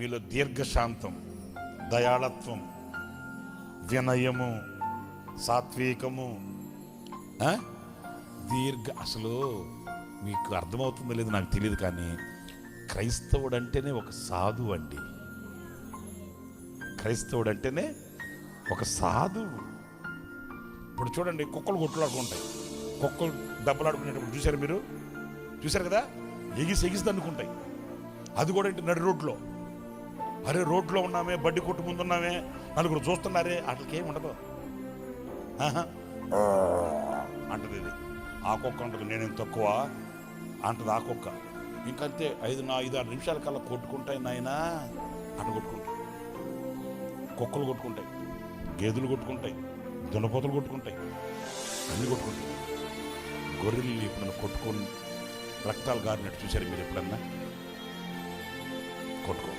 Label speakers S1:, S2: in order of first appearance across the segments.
S1: మీలో దీర్ఘశాంతం దయాళత్వం వినయము సాత్వికము దీర్ఘ అసలు మీకు అర్థమవుతుందో లేదో నాకు తెలియదు కానీ క్రైస్తవుడు అంటేనే ఒక సాధు అండి. క్రైస్తవుడు అంటేనే ఒక సాధువు. ఇప్పుడు చూడండి కుక్కలు కొట్లాడుకుంటాయి. కుక్కలు దెబ్బలాడుకునేటప్పుడు చూశారు మీరు? చూశారు కదా? ఎగిసి ఎగిసి అనుకుంటాయి అది కూడా ఏంటి? నడి రోడ్లో. అరే రోడ్లో ఉన్నామే బడ్డి కొట్టు ముందు ఉన్నామే నలుగురు చూస్తున్నారే వాటికి ఉండదు. అంటది ఇది. ఆ కుక్క అంటది నేనేం తక్కువ? అంటది ఆ కుక్క. ఇంకంతే ఐదు నా ఐదు ఆరు నిమిషాల కల్లా కొట్టుకుంటాయి నాయనా అట కొట్టుకుంటాయి. కుక్కలు కొట్టుకుంటాయి గేదెలు కొట్టుకుంటాయి దున్నపోతలు కొట్టుకుంటాయి అన్ని కొట్టుకుంటాయి. గొర్రెలు ఎప్పుడన్నా కొట్టుకొని రక్తాలు గారినట్టు చూశారు మీరు ఎప్పుడన్నా? కొట్టుకో.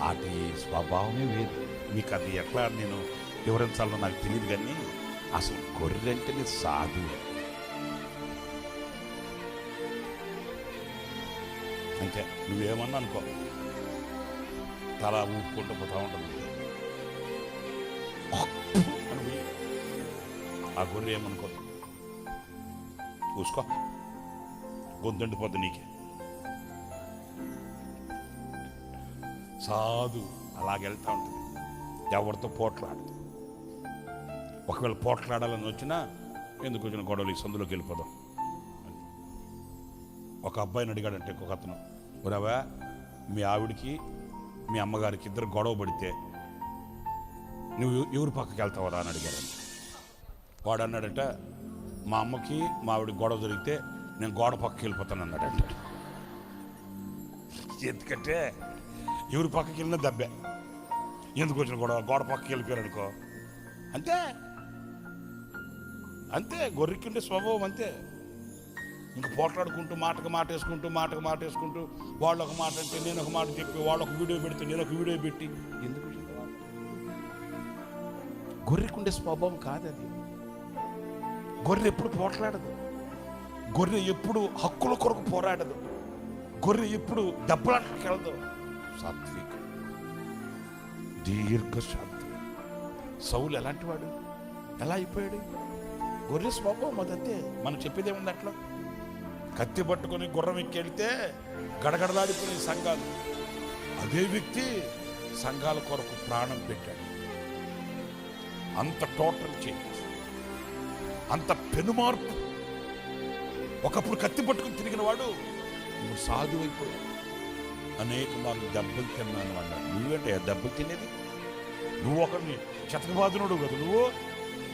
S1: వాటి స్వభావమే వేరు. మీకు అది ఎట్లా నేను వివరించాలో నాకు తెలియదు కానీ అసలు గొర్రె అంటేనే సాధు అంతే నువ్వేమన్నా అనుకో. తల ఊపుకుంటూ పోతా ఉంటుంది. ఆ గొర్రె ఏమనుకో? చూసుకో. గొంతుండిపోద్ది నీకే. సాధు అలాగెళ్తూ ఉంటుంది. ఎవరితో పోట్లాడదు. ఒకవేళ పోట్లాడాలని వచ్చినా ఎందుకు వచ్చిన గొడవలు ఈ సందులోకి వెళ్ళిపోదాం? ఒక అబ్బాయిని అడిగాడంటే ఇంకొక అతను ఒరవా మీ ఆవిడికి మీ అమ్మగారికి ఇద్దరు గొడవ పడితే నువ్వు ఎవరి పక్కకి వెళ్తావరా అని అడిగారంట వాడు అన్నాడట మా అమ్మకి మా ఆవిడ గొడవ జరిగితే నేను గోడ పక్కకి వెళ్ళిపోతాను అన్నాడంట ఎందుకంటే ఎవరి పక్కకి వెళ్ళినా దెబ్బే. ఎందుకు వచ్చిన గొడవ? గోడ పక్కకి వెళ్ళిపోయారు అనుకో. అంతే. అంతే. గొర్రెకుండే స్వభావం అంతే. ఇంక పోట్లాడుకుంటూ మాటకు మాట వేసుకుంటూ మాటకు మాట వేసుకుంటూ వాళ్ళు ఒక మాట అంటే నేను ఒక మాట చెప్పి వాళ్ళు ఒక వీడియో పెడితే నేను ఒక వీడియో పెట్టి ఎందుకు గొర్రెకుండే స్వభావం కాదు అది. గొర్రె ఎప్పుడు పోట్లాడదు. గొర్రె ఎప్పుడు హక్కుల కొరకు పోరాడదు. గొర్రె ఎప్పుడు దెబ్బలాటకి వెళ్ళదు సాత్విక. దీర్ఘశాంతం. సౌలు ఎలాంటి వాడు ఎలా అయిపోయాడు? గొర్రె స్వభావం అదంతే మనం చెప్పేదే ఉంది అట్లా? కత్తి పట్టుకొని గుర్రం ఎక్కి వెళ్తే గడగడలాడిపోయిన సంఘాలు. అదే వ్యక్తి సంఘాల కొరకు ప్రాణం పెట్టాడు. అంత టోటల్ చేంజ్. అంత పెనుమార్పు. ఒకప్పుడు కత్తి పట్టుకుని తిరిగిన వాడు నువ్వు సాధు అనేక మార్లు దెబ్బలు తిన్నాను అన్నాడు. నువ్వేంటే దెబ్బలు తినేది? నువ్వు ఒకరిని చతకబాదునుడు కదా నువ్వు.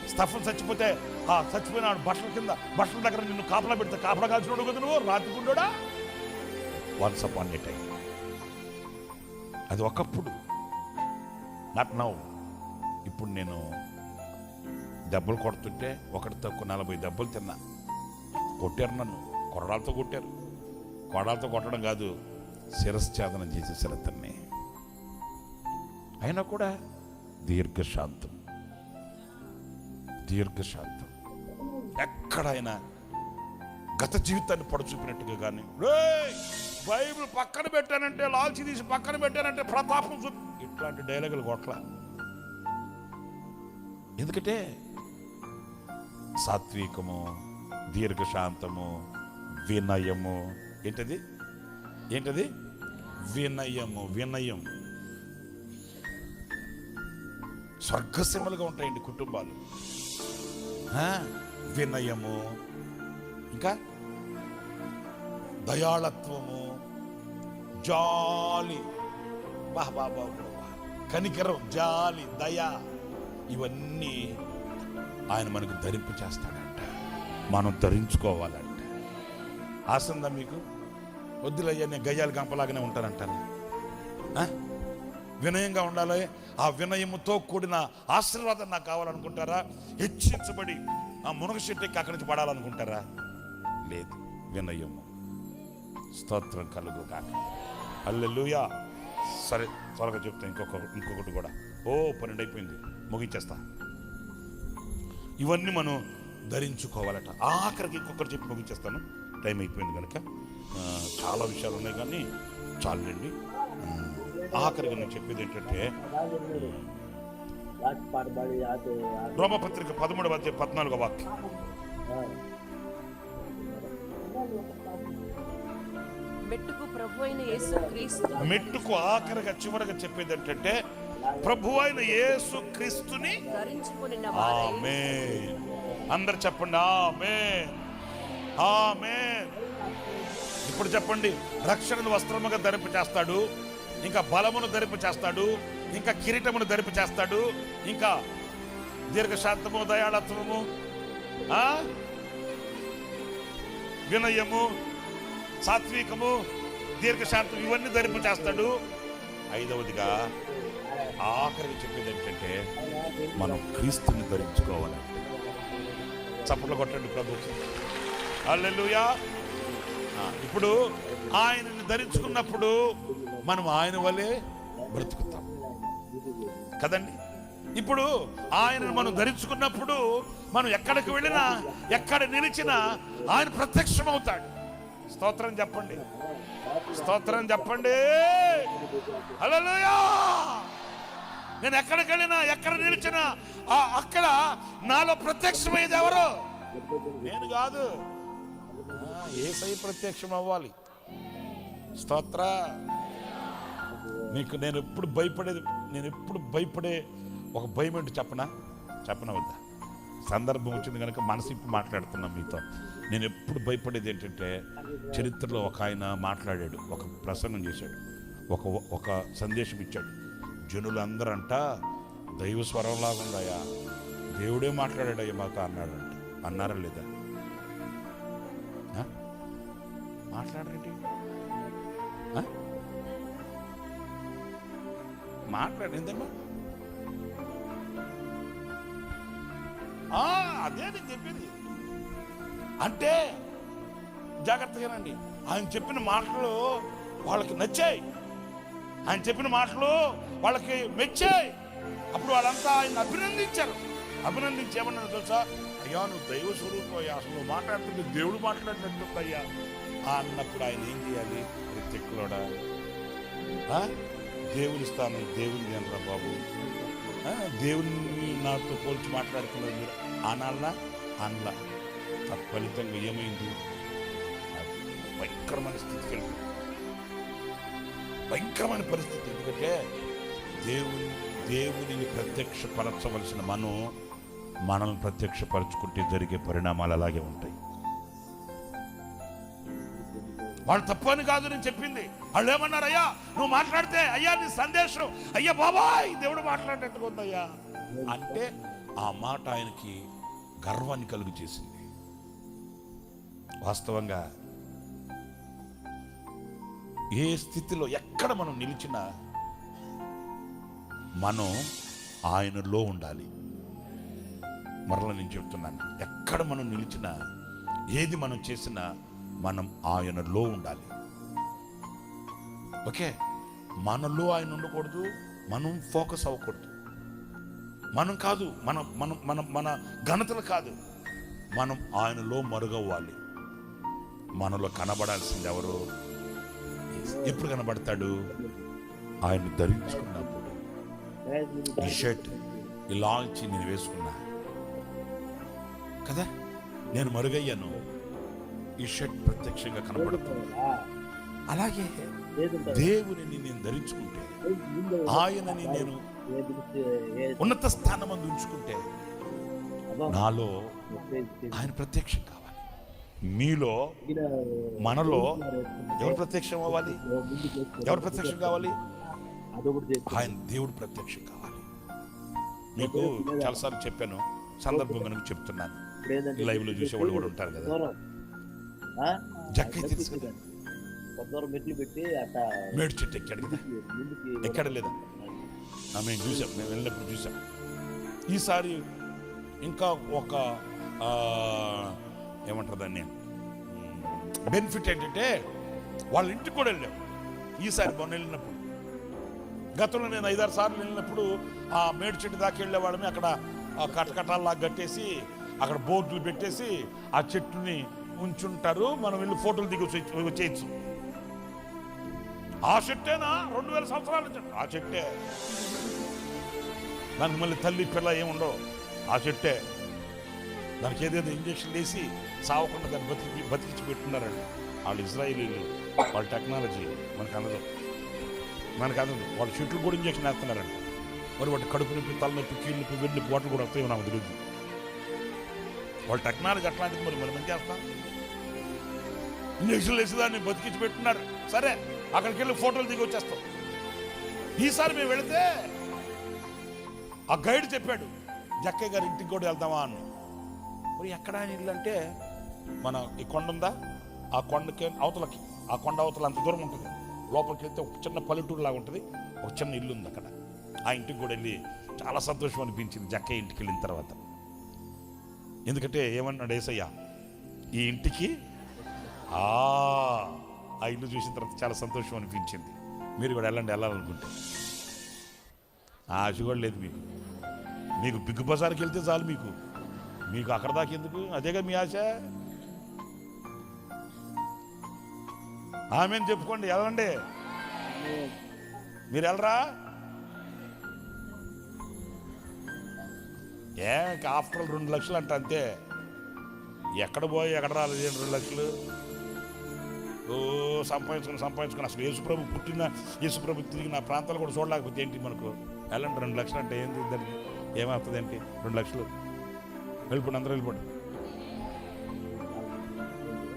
S1: స్తఫన్ చచ్చిపోతే ఆ చచ్చిపోయిన బట్టల కింద బట్టల దగ్గర నిన్ను కాపలా పెడితే కాపలా కాల్చినోడు కదా నువ్వు? రాత్రికుండోడా వన్స్ అపాన్ ఎ టైం అది ఒకప్పుడు. నాట్ నౌ ఇప్పుడు నేను దెబ్బలు కొడుతుంటే ఒకటి తక్కువ నలభై దెబ్బలు తిన్నా. కొట్టారు నన్ను. కొరడాలతో కొట్టారు. కొరడాలతో కొట్టడం కాదు. శిరశ్చాదనం చేసేసారు అతన్ని. అయినా కూడా దీర్ఘశాంతం. దీర్ఘశాంతం. ఎక్కడైనా గత జీవితాన్ని పడచూపినట్టుగా కానీ బైబిల్ పక్కన పెట్టానంటే లాల్చి తీసి పక్కన పెట్టానంటే ప్రతాపం చూ ఇట్లాంటి డైలాగులు కొట్ల ఎందుకంటే సాత్వికము దీర్ఘశాంతము వినయము ఏంటది? ఏంటది? వినయము వినయం స్వర్గసీమలుగా ఉంటాయండి కుటుంబాలు. వినయము ఇంకా? దయాళత్వము జాలి. బా బా బా కనికరం జాలి దయ ఇవన్నీ ఆయన మనకు ధరింపు చేస్తాడంట మనం ధరించుకోవాలంట. ఆసందా మీకు? వద్దులయ్యా నేను గయ్యాలు గంపలాగానే ఉంటానంటాను. వినయంగా ఉండాలి. ఆ వినయముతో కూడిన ఆశీర్వాదం నాకు కావాలనుకుంటారా? హెచ్చించబడి ఆ మునగ చెట్టుకి అక్కడి నుంచి పడాలనుకుంటారా? లేదు వినయము. స్తోత్రం కలుగు కాక అల్లెలుయా సరే త్వరగా చెప్తా ఇంకొక ఇంకొకటి కూడా. ఓ పన్నెండు అయిపోయింది ముగించేస్తా. ఇవన్నీ మనం ధరించుకోవాలట. ఆఖరికి ఇంకొకటి చెప్పి ముగించేస్తాను. టైం అయిపోయింది కనుక చాలా విషయాలు ఉన్నాయి కానీ చాలండి. ఆఖరిగా నేను చెప్పేది ఏంటంటే రోమపత్రిక పదమూడవ అధ్యాయం పద్నాలుగో వాక్యం.
S2: మెట్టుకు ప్రభు అయిన యేసు క్రీస్తు.
S1: మెట్టుకు ఆఖరిగా చివరగా చెప్పేది ఏంటంటే ప్రభు అయిన యేసు క్రీస్తుని
S2: ధరించుకుని
S1: ఆమె అందరు చెప్పండి ఆమె ఆమె ఇప్పుడు చెప్పండి రక్షణను వస్త్రముగా ధరింపు చేస్తాడు ఇంకా బలమును ధరింపు చేస్తాడు ఇంకా కిరీటమును ధరింపు చేస్తాడు ఇంకా దీర్ఘశాంతము దయాళత్వము వినయము సాత్వికము దీర్ఘశాంతం ఇవన్నీ ధరింపు చేస్తాడు. ఐదవదిగా ఆఖరికి చెప్పేది ఏంటంటే మనం క్రీస్తుని ధరించుకోవాలి. చప్పట్లు కొట్టండి ప్రభు. అల్లెలుయా ఇప్పుడు ఆయనని ధరించుకున్నప్పుడు మనం ఆయన వలె బ్రతుకుతాం. కదండి? ఇప్పుడు ఆయనను మనం ధరించుకున్నప్పుడు మనం ఎక్కడికి వెళ్ళినా ఎక్కడ నిలిచినా ఆయన ప్రత్యక్షమవుతాడు. స్తోత్రం చెప్పండి. స్తోత్రం చెప్పండి. హల్లెలూయా. నేను ఎక్కడికి వెళ్ళినా ఎక్కడ నిలిచినా ఆ అక్కడ నాలో ప్రత్యక్షమయ్యేది ఎవరు? నేను కాదు. ఏసై ప్రత్యక్షం అవ్వాలి స్తోత్ర. నీకు నేను ఎప్పుడు భయపడేది నేను ఎప్పుడు భయపడే ఒక భయం ఏంటి చెప్పనా? చెప్పనా వద్దా? సందర్భం వచ్చింది కనుక మనసు ఇప్పుడు మాట్లాడుతున్నాం మీతో. నేను ఎప్పుడు భయపడేది ఏంటంటే చరిత్రలో ఒక ఆయన మాట్లాడాడు ఒక ప్రసంగం చేశాడు ఒక ఒక సందేశం ఇచ్చాడు. జనులందరంట దైవ స్వరంలాగా ఉందయ్యా దేవుడే మాట్లాడాడయ్యా మాతో అన్నాడంట. అన్నారా లేదా? మాట్లాడండి మాట్లాడరేంటి? ఆ? మాట్లాడు అదే నేను చెప్పింది. అంటే జాగ్రత్తగానండి. ఆయన చెప్పిన మాటలు వాళ్ళకి నచ్చాయి. ఆయన చెప్పిన మాటలు వాళ్ళకి మెచ్చాయి. అప్పుడు వాళ్ళంతా ఆయన అభినందించారు. అభినందించి ఏమన్నారు తెలుసా? అయ్యా నువ్వు దైవ స్వరూపం అయ్యా. అసలు నువ్వు దేవుడు మాట్లాడినట్టుందయ్యా అయ్యా? అన్నప్పుడు ఆయన ఏం చేయాలి? ప్రత్యక్షులోడా దేవుని స్థానం దేవుని అనరా బాబు. దేవుని నాతో పోల్చి మాట్లాడుతున్నారు మీరు. అనాలనా అనలా తత్ఫలితంగా ఏమైంది? భయంకరమైన స్థితికి వెళ్ళింది భయంకరమైన పరిస్థితి. ఎందుకంటే దేవుని దేవునిని ప్రత్యక్షపరచవలసిన మనం మనల్ని ప్రత్యక్షపరచుకుంటే జరిగే పరిణామాలు అలాగే ఉంటాయి. వాళ్ళు తప్పని అని కాదు నేను చెప్పింది. వాళ్ళు ఏమన్నారు అయ్యా నువ్వు మాట్లాడితే అయ్యా నీ సందేశం అయ్యా బాబాయ్ దేవుడు మాట్లాడినట్టుగా ఉందయ్యా అంటే ఆ మాట ఆయనకి గర్వాన్ని కలుగు చేసింది వాస్తవంగా ఏ స్థితిలో ఎక్కడ మనం నిలిచినా మనం ఆయనలో ఉండాలి. మరల నేను చెప్తున్నాను ఎక్కడ మనం నిలిచినా ఏది మనం చేసినా మనం ఆయనలో ఉండాలి. ఓకే? మనలో ఆయన ఉండకూడదు మనం ఫోకస్ అవ్వకూడదు. మనం కాదు మన మనం మన మన ఘనతలు కాదు. మనం ఆయనలో మరుగవ్వాలి. మనలో కనబడాల్సింది ఎవరు? ఎప్పుడు కనబడతాడు? ఆయన ధరించుకున్నప్పుడు. ఈ షర్ట్ ఇలా ఇచ్చి నేను వేసుకున్నా. కదా? నేను మరుగయ్యాను. ఈ షర్ట్ ప్రత్యక్షంగా కనబడుతుంది. అలాగే దేవుని నేను ధరించుకుంటే ఆయనని నేను ఉన్నత స్థానం అందు ఉంచుకుంటే నాలో ఆయన ప్రత్యక్షం కావాలి. మీలో మనలో ఎవరు ప్రత్యక్షం అవ్వాలి? ఎవరు ప్రత్యక్షం కావాలి? ఆయన దేవుడు ప్రత్యక్షం కావాలి. మీకు చాలాసార్లు చెప్పాను. సందర్భం కనుక చెప్తున్నాను. లైవ్లో చూసేవాళ్ళు కూడా ఉంటారు కదా. జక్కయ్య తెలుసు కదా. మేడు చెట్టు ఎక్కాడు కదా. ఎక్కడ లేదా? మేము చూసాం. మేము వెళ్ళినప్పుడు చూసాం. ఈసారి ఇంకా ఒక ఏమంటారు దాన్ని? బెనిఫిట్ ఏంటంటే వాళ్ళ ఇంటికి కూడా వెళ్ళాం. ఈసారి మొన్న వెళ్ళినప్పుడు. గతంలో నేను ఐదారు సార్లు వెళ్ళినప్పుడు ఆ మేడు చెట్టు దాకా వెళ్ళేవాళ్ళమే అక్కడ ఆ కటకటాల్లా కట్టేసి అక్కడ బోర్డులు పెట్టేసి ఆ చెట్టుని ఉంచుంటారు. మనం వెళ్ళి ఫోటోలు దిగి వచ్చే- వచ్చేయచ్చు. ఆ చెట్టేనా? రెండు వేల సంవత్సరాల నుంచి ఆ చెట్టే. దానికి మళ్ళీ తల్లి పిల్ల ఏముండవు. ఆ చెట్టే. దానికి ఏదేదో ఇంజక్షన్ వేసి సావకుండా దాన్ని బతికి బతికించి పెట్టున్నారండి. వాళ్ళు ఇజ్రాయిలీలు వాళ్ళ టెక్నాలజీ మనకు అందదు మనకు అందదు వాళ్ళ చెట్లు కూడా ఇంజక్షన్ వేస్తున్నారండి. మరి వాటి కడుపు నొప్పి తలనొప్పి కీళ్ళు నొప్పి వెళ్ళి నొప్పి కూడా వస్తాయో నాకు తెలియదు వాళ్ళ టెక్నాలజీ అట్లాంటిది మరి మనం ఏం చేస్తాం? ఇంజక్షన్లు వేసి దాన్ని బతికించి పెట్టున్నారు. సరే అక్కడికి వెళ్ళి ఫోటోలు దిగి వచ్చేస్తాం. ఈసారి మేము వెళితే ఆ గైడ్ చెప్పాడు జక్కయ్య గారి ఇంటికి కూడా వెళ్దామా అన్నాడు. మరి ఎక్కడ ఆయన ఇల్లు అంటే మన ఈ కొండ ఉందా? ఆ కొండకి అవతలకి. ఆ కొండ అవతల అంత దూరం ఉంటుంది. లోపలికి వెళ్తే ఒక చిన్న పల్లెటూరు లాగా ఉంటుంది. ఒక చిన్న ఇల్లు ఉంది అక్కడ. ఆ ఇంటికి కూడా వెళ్ళి చాలా సంతోషం అనిపించింది జక్క ఇంటికి వెళ్ళిన తర్వాత. ఎందుకంటే ఏమన్నాడు ఏసయ్య? ఈ ఇంటికి ఆ ఆ ఇల్లు చూసిన తర్వాత చాలా సంతోషం అనిపించింది. మీరు కూడా వెళ్ళండి వెళ్ళాలనుకుంటే. ఆ ఆశ కూడా లేదు మీకు. మీకు బిగ్ బజార్కి వెళ్తే చాలు మీకు. మీకు అక్కడ దాకా ఎందుకు? అదేగా మీ ఆశ? ఆమెను చెప్పుకోండి వెళ్ళండి మీరు వెళ్ళరా ఏ ఆఫ్టర్ రెండు లక్షలు అంట అంతే. ఎక్కడ పోయి ఎక్కడ రాలేదు రెండు లక్షలు? ఓ సంపాదించుకుని సంపాదించుకుని అసలు యేసుప్రభు పుట్టిన యేసుప్రభు తిరిగి నా ప్రాంతాలు కూడా చూడలేకపోతే ఏంటి మనకు? వెళ్ళండి రెండు లక్షలు అంటే ఏంది దానికి? ఏమవుతుంది ఏంటి? రెండు లక్షలు. వెళ్ళిపోండి అందరూ వెళ్ళిపోండి.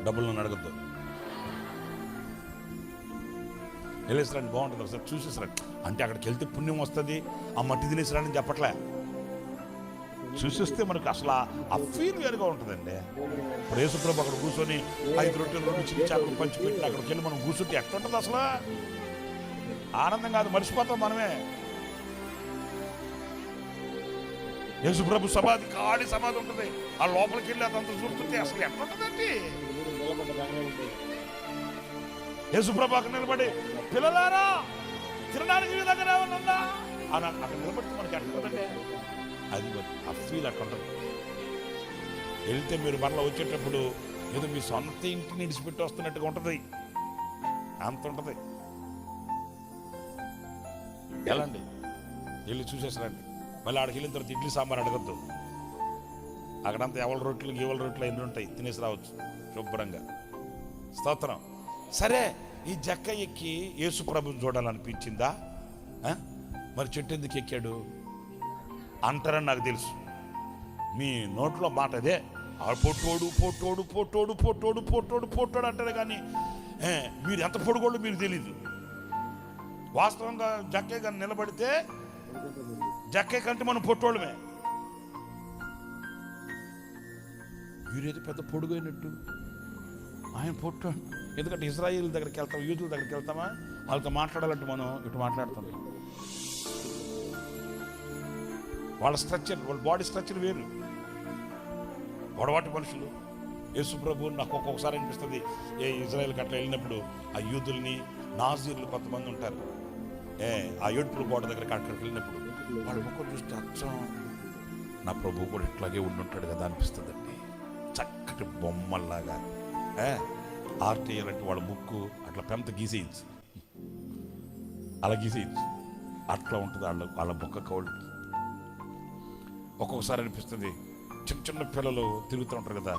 S1: డబ్బులు నన్ను అడగద్దు. వెళ్ళేసిరండి బాగుంటుంది ఒకసారి చూసేసిరండి అంటే అక్కడికి వెళ్తే పుణ్యం వస్తుంది ఆ మట్టి తినేసిరండి చెప్పట్లే. చూసిస్తే మనకు అసలు ఆ- ఫీల్ వేరుగా ఉంటుందండి. ఇప్పుడు యేసుప్రభు అక్కడ కూర్చొని ఐదు రొట్టెలు రెండు చిన్న చేపలు పంచి పెట్టి అక్కడికి వెళ్ళి మనం కూర్చుంటే ఎట్లా ఉంటుంది అసలు? ఆనందం కాదు మర్చిపోతాం మనమే. యేసుప్రభు సమాధి ఖాళీ సమాధి ఉంటుంది. ఆ లోపలికి వెళ్ళి అదంతా చూస్తుంటే అసలు
S3: ఎట్లుంటుందండి
S1: యేసుప్రభు అక్కడ నిలబడి పిల్లలారా తినడానికి మీ దగ్గర ఏమన్నా ఉందా? అని అక్కడ నిలబడితే మనకి ఎట్లుంటుందండి అది ఆ ఫీల్ అట్లా ఉంటుంది. వెళ్తే మీరు మరలా వచ్చేటప్పుడు ఏదో మీ సొంత ఇంటిని ఇడిచిపెట్టి వస్తున్నట్టుగా ఉంటుంది. అంత ఉంటుంది. వెళ్ళండి. వెళ్ళి చూసేసరండి. మళ్ళీ ఆడికి వెళ్ళిన తర్వాత ఇడ్లీ సాంబార్ అడగద్దు. అక్కడంతా ఎవరి రొట్టెలు ఎవరి రొట్టెలు ఎన్ని ఉంటాయి? తినేసి రావచ్చు శుభ్రంగా. స్తోత్రం. సరే ఈ జక్క ఎక్కి యేసు ప్రభుని చూడాలనిపించిందా? మరి చెట్టు ఎందుకు ఎక్కాడు? అంటారని నాకు తెలుసు. మీ నోట్లో మాట అదే. ఆ పొట్టోడు పొట్టోడు పొట్టోడు పొట్టోడు పొట్టోడు పొట్టోడు అంటారు కానీ మీరు ఎంత పొడుగోళ్ళు మీరు తెలీదు. వాస్తవంగా జక్కే కానీ నిలబడితే జక్కే కంటే మనం పొట్టోళ్ళమే. వీరేది పెద్ద పొడుగైనట్టు. ఆయన పొట్టు. ఎందుకంటే ఇజ్రాయిల్ దగ్గరికి వెళ్తాం యూతుల దగ్గరికి వెళ్తామా వాళ్ళతో మాట్లాడాలంటే మనం ఇటు మాట్లాడుతుంది వాళ్ళ స్ట్రక్చర్ వాళ్ళ బాడీ స్ట్రక్చర్ వేరు. గొడవాటి మనుషులు. యేసు ప్రభు నాకు ఒక్కొక్కసారి అనిపిస్తుంది ఏ ఇజ్రాయెల్కి అట్లా వెళ్ళినప్పుడు ఆ యూదుల్ని నాజీర్లు కొంతమంది ఉంటారు. ఏ ఆ ఏడుపుల గోడ దగ్గరికి అక్కడికి వెళ్ళినప్పుడు వాళ్ళ ముఖం చూస్తే అచ్చం. నా ప్రభు కూడా ఇట్లాగే ఉండుంటాడు కదా అనిపిస్తుందండి. చక్కటి బొమ్మల్లాగా. ఆర్ట్ చేయాలంటే వాళ్ళ ముక్కు అట్లా పెంత గీసేయచ్చు. అలా గీసేయచ్చు. అట్లా ఉంటుంది వాళ్ళ వాళ్ళ బొక్క కౌళ్ళకి ఒక్కొక్కసారి అనిపిస్తుంది చిన్న చిన్న పిల్లలు తిరుగుతూ ఉంటారు కదా.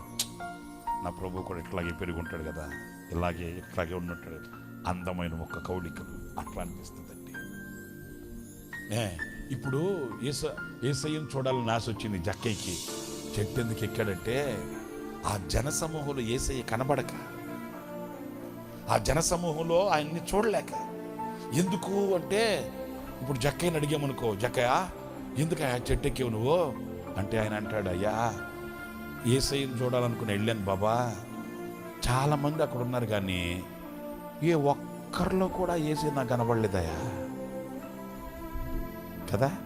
S1: నా ప్రభు కూడా ఇట్లాగే పెరిగి ఉంటాడు కదా. ఇలాగే ఇట్లాగే ఉన్నట్టాడు అందమైన మొక్క కౌలికలు. అట్లా అనిపిస్తుందండి. ఏ? ఇప్పుడు ఏస ఏసయ్యను చూడాలని ఆశ వచ్చింది జక్కయ్యకి చెట్టు ఎందుకు ఎక్కాడంటే ఆ జనసమూహంలో ఏసయ్య కనబడక ఆ జనసమూహంలో ఆయన్ని చూడలేక. ఎందుకు అంటే ఇప్పుడు జక్కయ్యని అడిగామనుకో జక్కయ్య ఎందుకు ఆ చెట్టు ఎక్కేవు నువ్వు? అంటే ఆయన అంటాడు అయ్యా ఏసయ్యను చూడాలనుకుని వెళ్ళాను బాబా. చాలామంది అక్కడ ఉన్నారు కానీ ఏ ఒక్కరిలో కూడా ఏసై నాకు కనబడలేదయ్యా. కదా?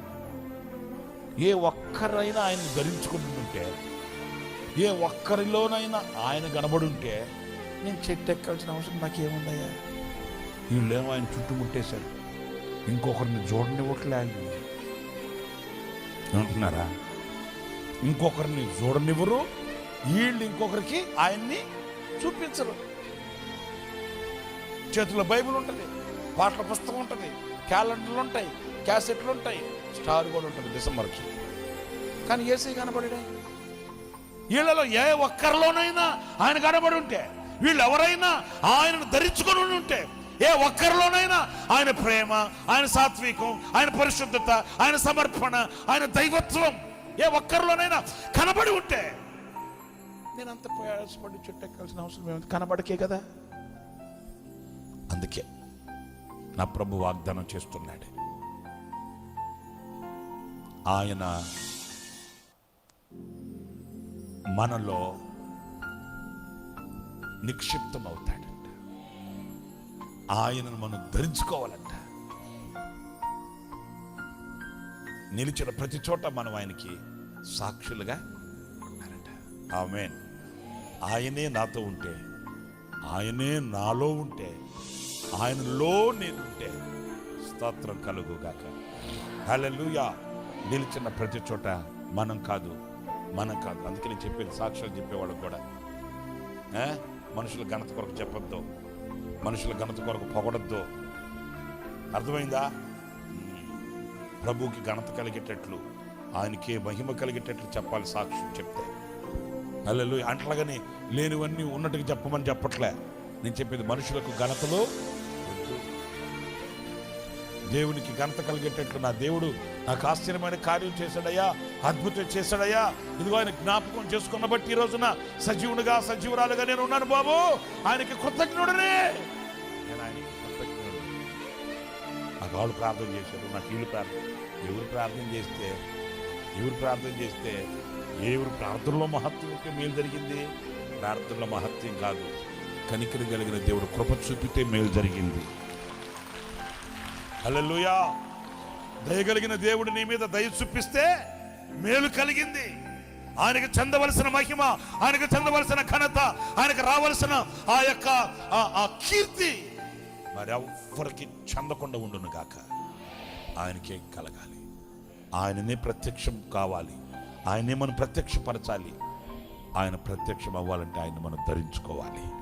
S1: ఏ ఒక్కరైనా ఆయన ధరించుకుంటుంటే ఏ ఒక్కరిలోనైనా ఆయన కనబడుంటే నేను చెట్టు ఎక్కాల్సిన అవసరం నాకేముందయ్యా? వీళ్ళేమో ఆయన చుట్టుముట్టేశారు. ఇంకొకరిని చూడనివ్వట్లే ఆయన. అంటున్నారా ఇంకొకరిని చూడనివ్వరు వీళ్ళు ఇంకొకరికి ఆయన్ని చూపించరు. చేతిలో బైబిల్ ఉంటుంది పాటల పుస్తకం ఉంటుంది క్యాలెండర్లు ఉంటాయి క్యాసెట్లు ఉంటాయి. స్టార్ కూడా ఉంటుంది డిసెంబర్కి. కానీ ఏసీ కనబడే వీళ్ళలో ఏ ఒక్కరిలోనైనా ఆయన కనబడి ఉంటే వీళ్ళు ఎవరైనా ఆయనను ధరించుకొని ఉంటే ఏ ఒక్కరిలోనైనా ఆయన ప్రేమ ఆయన సాత్వికం ఆయన పరిశుద్ధత ఆయన సమర్పణ ఆయన దైవత్వం ఏ ఒక్కరిలోనైనా కనబడి ఉంటే నేను అంత ప్రయాసపడి చుట్టెక్కాల్సిన అవసరం ఏమి కనబడకే కదా? అందుకే నా ప్రభు వాగ్దానం చేస్తున్నాడు. ఆయన మనలో నిక్షిప్తం అవుతాడంట ఆయనను మనం ధరించుకోవాలంట. నిలిచిన ప్రతి చోట మనం ఆయనకి సాక్షులుగా ఉన్నారట. ఆమె ఆయనే నాతో ఉంటే ఆయనే నాలో ఉంటే ఆయనలో నేనుంటే స్తోత్రం కలుగుగాక. హల్లెలూయా. నిలిచిన ప్రతి చోట మనం కాదు మనం కాదు. అందుకే నేను చెప్పేది సాక్ష్యాలు చెప్పేవాళ్ళకి కూడా. మనుషుల ఘనత కొరకు చెప్పొద్దు. మనుషుల ఘనత కొరకు పొగడద్దు. అర్థమైందా? ప్రభువుకి ఘనత కలిగేటట్లు ఆయనకే మహిమ కలిగేటట్లు చెప్పాలి సాక్ష్యం చెప్తే. అల్లెలు అంటలాగానే లేనివన్నీ ఉన్నట్టుగా చెప్పమని చెప్పట్లే. నేను చెప్పేది మనుషులకు ఘనతలో దేవునికి ఘనత కలిగేటట్లు నా దేవుడు నాకు ఆశ్చర్యమైన కార్యం చేశాడయ్యా అద్భుతం చేశాడయ్యా. ఇదిగో ఆయన జ్ఞాపకం చేసుకున్న బట్టి ఈ రోజున సజీవునిగా సజీవురాలుగా నేను ఉన్నాను బాబు. ఆయనకి కృతజ్ఞుడనే. నేను ఆయనకి కృతజ్ఞుడు నాకు వాళ్ళు ప్రార్థన చేశారు నాకు వీళ్ళు ప్రార్థన ఎవరు ప్రార్థన చేస్తే ఎవరు ప్రార్థన చేస్తే ఎవరు ప్రార్థనలో మహత్వం మేలు జరిగింది? ప్రార్థనలో మహత్యం కాదు. కనికరి కలిగిన దేవుడు కృప చూపితే మేలు జరిగింది. హల్లెలూయా. దయగలిగిన దేవుడు నీ మీద దయ చూపిస్తే మేలు కలిగింది. ఆయనకు చెందవలసిన మహిమ ఆయనకు చెందవలసిన ఘనత ఆయనకు రావలసిన ఆ యొక్క ఆ- ఆ కీర్తి మరి ఎవ్వరికి చెందకుండా ఉండును గాక. ఆయనకే కలగాలి. ఆయననే ప్రత్యక్షం కావాలి. ఆయనే మనం ప్రత్యక్షపరచాలి. ఆయన ప్రత్యక్షం అవ్వాలంటే ఆయన మనం ధరించుకోవాలి.